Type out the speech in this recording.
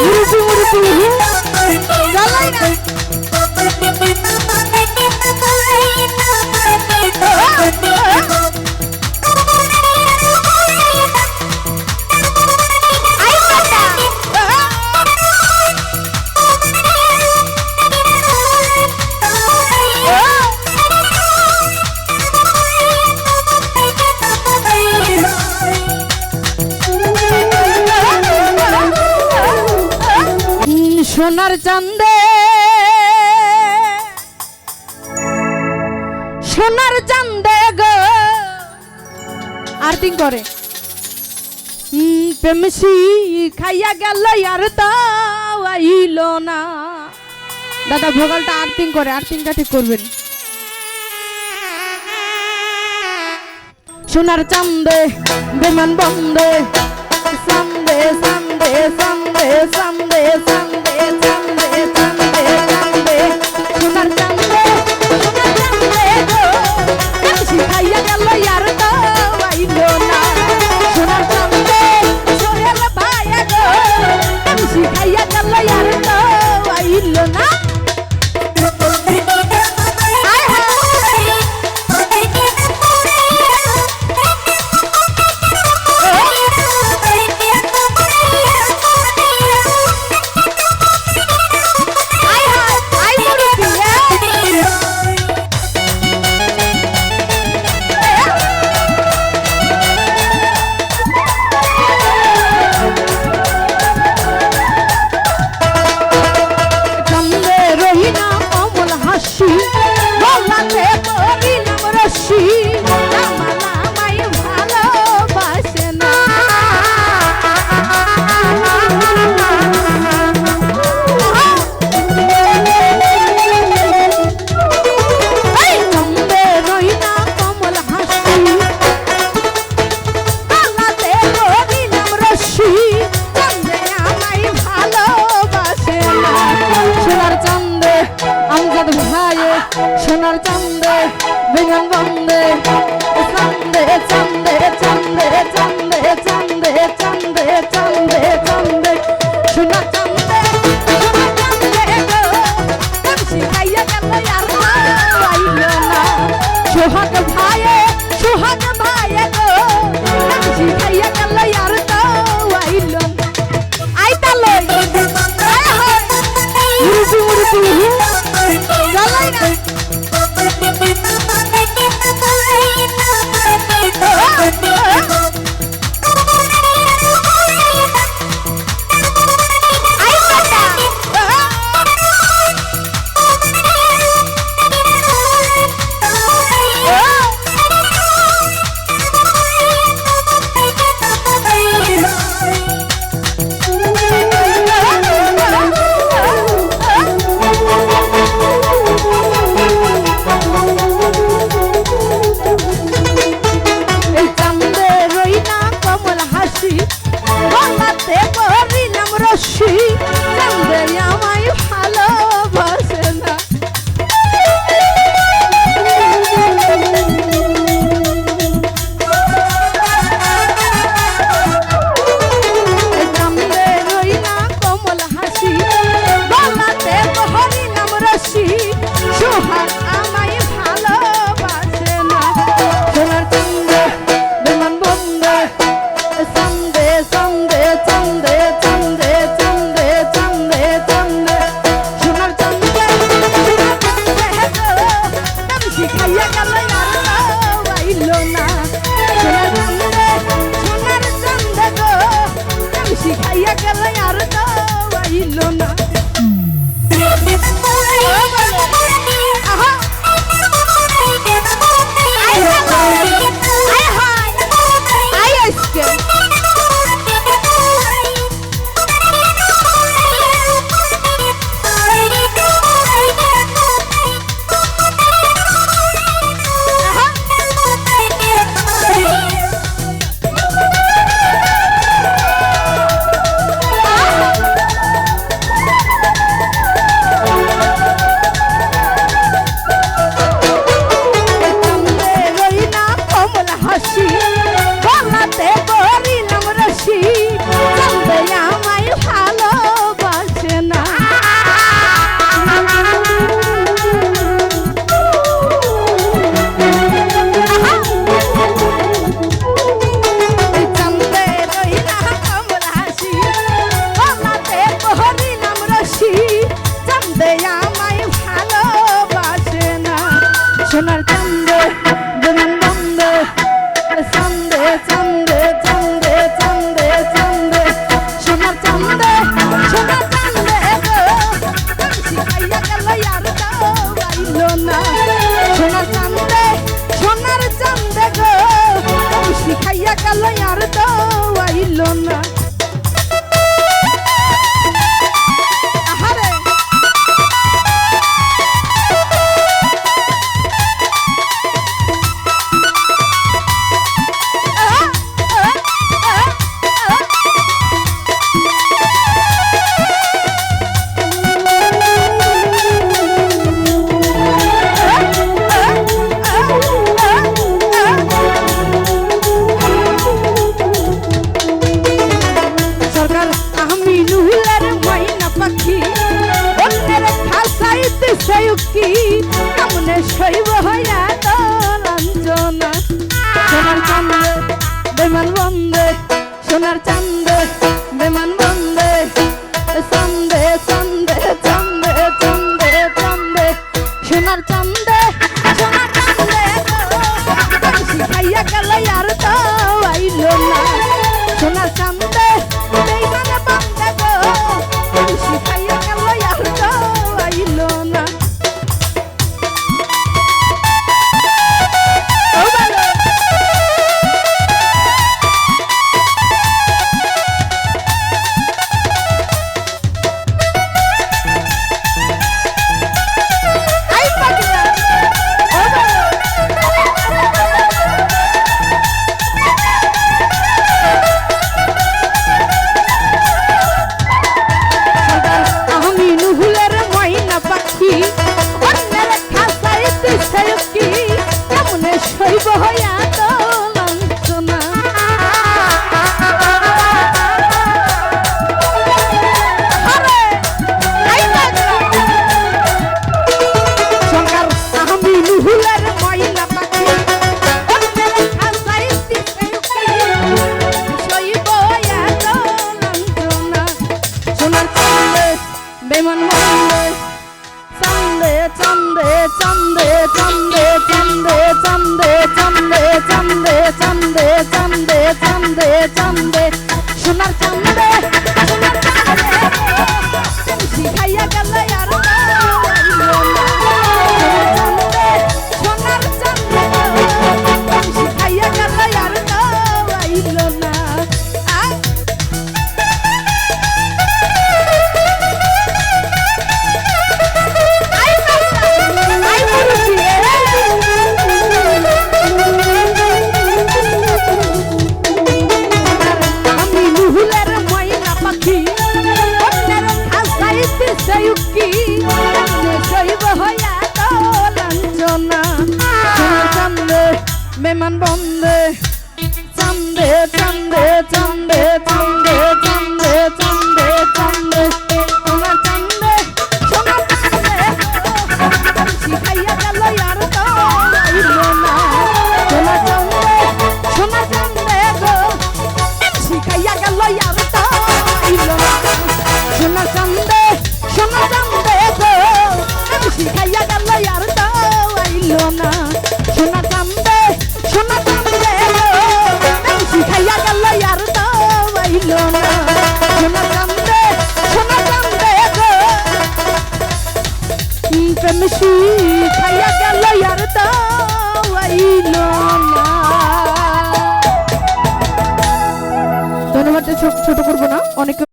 Yürüsün vurup yürüyün Yalan চান্দে। সোনার চান্দে গো। আর্থিং করে। প্রেমসি খাইয়া গেল আর তাও না। দাদা, ভোগালটা আর্থিং করে আর্থিংটা ঠিক করবেন। সোনার চান্দে, বিমান বন্দে। সান্দে সান্দে সান্দে সান্দে সান্দে আর তো আইল না। দুঃখী, কেমনে শৈব হইয়া তঞ্জনা সোনার চান্দে, বেমান বন্দে, সোনার চান্দে, বেমান বন্দে, চন্দে চন্দে চন্দে চন্দে চন্দে, সোনার চান্দে। on Monday. Sunday, Sunday, Sunday, Sunday, Sunday, Sunday, Sunday, Sunday, Sunday, Sunday, Sunday, Sunday, Sunday, Sunday, Sunday, প্রেমসি খাইয়া গেল আর ধন্যবাদ না ধন্যবাদটা ছোট করব না। অনেক